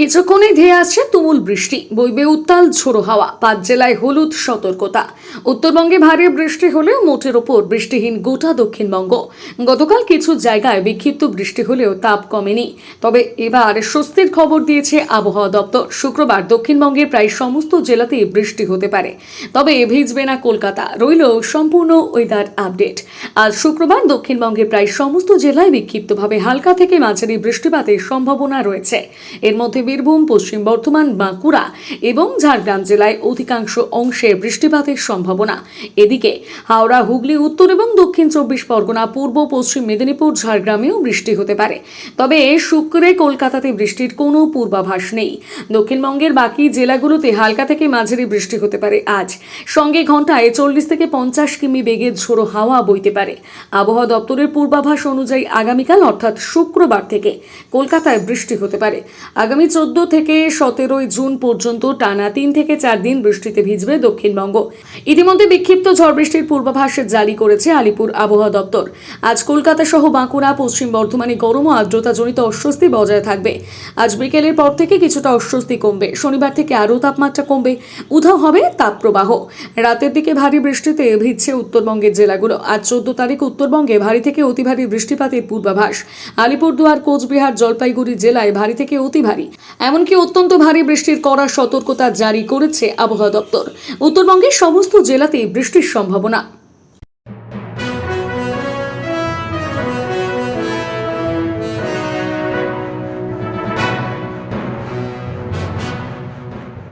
কিছুক্ষণেই ধেয়ে আসছে তুমুল বৃষ্টি। বইবে উত্তাল ঝোড়ো হাওয়া, পাঁচ জেলায় হলুদ সতর্কতা। উত্তরবঙ্গে ভারী বৃষ্টি হলেও মোটের ওপর বৃষ্টিহীন গোটা দক্ষিণবঙ্গ। গতকাল কিছু জায়গায় বিক্ষিপ্ত বৃষ্টি হলেও তাপ কমেনি। তবে এবার স্বস্তির খবর দিয়েছে আবহাওয়া দপ্তর। শুক্রবার দক্ষিণবঙ্গের প্রায় সমস্ত জেলাতেই বৃষ্টি হতে পারে। তবে ভিজবে না কলকাতা। রইল সম্পূর্ণ ওয়েদার আপডেট আজ শুক্রবার দক্ষিণবঙ্গের প্রায় সমস্ত জেলায় বিক্ষিপ্তভাবে হালকা থেকে মাঝারি বৃষ্টিপাতের সম্ভাবনা রয়েছে। এর মধ্যে বীরভূম, পশ্চিম বর্ধমান, বাঁকুড়া এবং ঝাড়গ্রাম জেলায় অধিকাংশ অংশে বৃষ্টিপাতের সম্ভাবনা। এদিকে হাওড়া, হুগলি, উত্তর এবং দক্ষিণ চব্বিশ পরগনা, পূর্ব, পশ্চিম মেদিনীপুর, ঝাড়গ্রামেও বৃষ্টি হতে পারে। তবে শুক্রে কলকাতাতে বৃষ্টির কোনো পূর্বাভাস নেই। দক্ষিণবঙ্গের বাকি জেলাগুলোতে হালকা থেকে মাঝারি বৃষ্টি হতে পারে আজ। সঙ্গে ঘন্টায় চল্লিশ থেকে পঞ্চাশ কিমি বেগে ঝোড়ো হাওয়া বইতে পারে। আবহাওয়া দপ্তরের পূর্বাভাস অনুযায়ী আগামীকাল অর্থাৎ শুক্রবার থেকে কলকাতায় বৃষ্টি হতে পারে। আগামী চোদ্দ থেকে সতেরোই জুন পর্যন্ত টানা তিন থেকে চার দিন বৃষ্টিতে ভিজবে দক্ষিণবঙ্গ। ইতিমধ্যে বিক্ষিপ্ত ঝড় বৃষ্টির পূর্বাভাস জারি করেছে আলিপুর আবহাওয়া দপ্তর। আজ কলকাতা সহ বাঁকুড়া, পশ্চিম বর্ধমানে গরম ও আর্দ্রতাজনিত অস্বস্তি বজায় থাকবে। আজ বিকেলের পর থেকে কিছুটা অস্বস্তি কমবে। শনিবার থেকে আরও তাপমাত্রা কমবে। উধাও হবে তাপপ্রবাহ। রাতের দিকে ভারী বৃষ্টিতে ভিজছে উত্তরবঙ্গের জেলাগুলো। আজ চোদ্দ তারিখ উত্তরবঙ্গে ভারী থেকে অতি ভারী বৃষ্টিপাতের পূর্বাভাস। আলিপুরদুয়ার, কোচবিহার, জলপাইগুড়ি জেলায় ভারী থেকে অতি ভারী। এমনকি অত্যন্ত ভারী বৃষ্টির কড়া সতর্কতা জারি করেছে আবহাওয়া দপ্তর। উত্তরবঙ্গের সমস্ত জেলাতেই বৃষ্টির সম্ভাবনা।